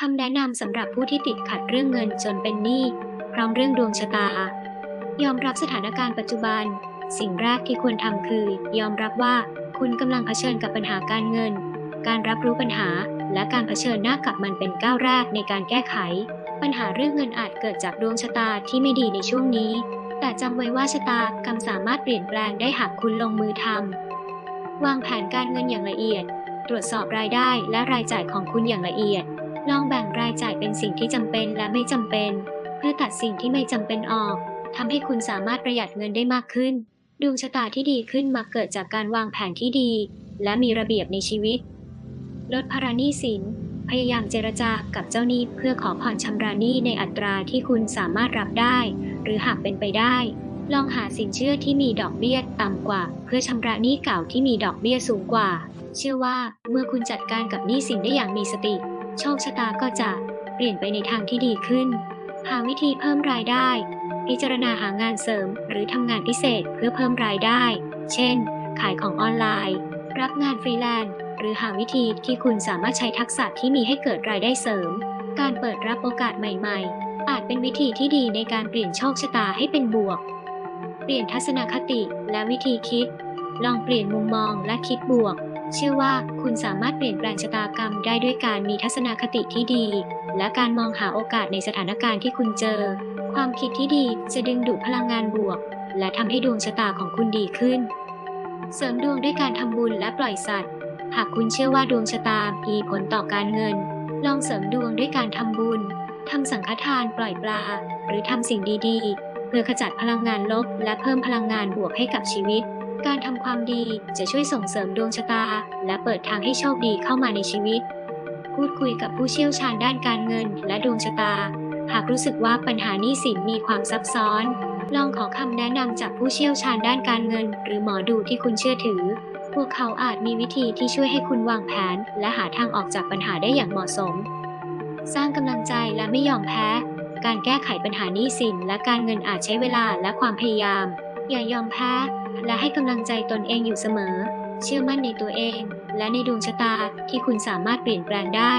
คำแนะนำสำหรับผู้ที่ติดขัดเรื่องเงินจนเป็นหนี้พร้อมเรื่องดวงชะตา ยอมรับสถานการณ์ปัจจุบัน สิ่งแรกที่ควรทำคือ ยอมรับว่าคุณกำลังเผชิญกับปัญหาการเงิน การรับรู้ปัญหา และการเผชิญหน้ากับมันเป็นก้าวแรกในการแก้ไข ปัญหาเรื่องเงินอาจเกิดจากดวงชะตาที่ไม่ดีในช่วงนี้ แต่จำไว้ว่าชะตากรรมสามารถเปลี่ยนแปลงได้หากคุณลงมือทำวางแผนการเงินอย่างละเอียด ตรวจสอบรายได้และรายจ่ายของคุณอย่างละเอียด ลองแบ่งรายจ่ายเป็นสิ่งที่จำเป็นและไม่จำเป็น เพื่อตัดสิ่งที่ไม่จำเป็นออกทำให้คุณสามารถประหยัดเงินได้มากขึ้น ดวงชะตาที่ดีขึ้นมักเกิดจากการวางแผนที่ดี และมีระเบียบในชีวิต ลดภาระหนี้สิน พยายามเจรจากับเจ้าหนี้เพื่อขอผ่อนชำระหนี้ในอัตราที่คุณสามารถรับได้ หรือหากเป็นไปได้ ลองหาสินเชื่อที่มีดอกเบี้ยต่ำกว่า เพื่อชำระหนี้เก่าที่มีดอกเบี้ยสูงกว่า เชื่อว่าเมื่อคุณจัดการกับหนี้สินได้อย่างมีสติ โชคชะตาก็จะเปลี่ยนไปในทางที่ดีขึ้น หาวิธีเพิ่มรายได้ พิจารณาหางานเสริม หรือทำงานพิเศษเพื่อเพิ่มรายได้ เช่น ขายของออนไลน์ รับงานฟรีแลนซ์หรือหาวิธีที่คุณสามารถใช้ทักษะที่มีให้เกิดรายได้เสริม การเปิดรับโอกาสใหม่ๆ อาจเป็นวิธีที่ดีในการเปลี่ยนโชคชะตาให้เป็นบวก เปลี่ยนทัศนคติและวิธีคิด ลองเปลี่ยนมุมมองและคิดบวก เชื่อว่าคุณสามารถเปลี่ยนแปลงชะตากรรมได้ด้วยการมีทัศนคติที่ดี และการมองหาโอกาสในสถานการณ์ที่คุณเจอ ความคิดที่ดีจะดึงดูดพลังงานบวก และทำให้ดวงชะตาของคุณดีขึ้น เสริมดวงด้วยการทำบุญและปล่อยสัตว์ หากคุณเชื่อว่าดวงชะตามีผลต่อการเงิน ลองเสริมดวงด้วยการทำบุญทำสังฆทานปล่อยปลา หรือทำสิ่งดีๆ เพื่อขจัดพลังงานลบ และเพิ่มพลังงานบวกให้กับชีวิต การทำความดีจะช่วยส่งเสริมดวงชะตา และเปิดทางให้โชคดีเข้ามาในชีวิต พูดคุยกับผู้เชี่ยวชาญด้านการเงินและดวงชะตา หากรู้สึกว่าปัญหานี้สินมีความซับซ้อน ลองขอคำแนะนำจากผู้เชี่ยวชาญด้านการเงิน หรือหมอดูที่คุณเชื่อถือ พวกเขาอาจมีวิธีที่ช่วยให้คุณวางแผน และหาทางออกจากปัญหาได้อย่างเหมาะสม สร้างกำลังใจและไม่ยอมแพ้ การแก้ไขปัญหานี้สินและการเงินอาจใช้เวลาและความพยายาม อย่ายอมแพ้ และให้กำลังใจตนเองอยู่เสมอ เชื่อมั่นในตัวเอง และในดวงชะตาที่คุณสามารถเปลี่ยนแปลงได้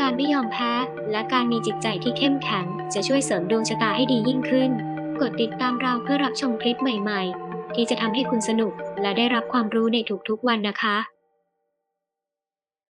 การไม่ยอมแพ้ และการมีจิตใจที่เข้มแข็ง จะช่วยเสริมดวงชะตาให้ดียิ่งขึ้น กดติดตามเราเพื่อรับชมคลิปใหม่ ๆ ที่จะทำให้คุณสนุกและได้รับความรู้ในทุกๆวันนะคะ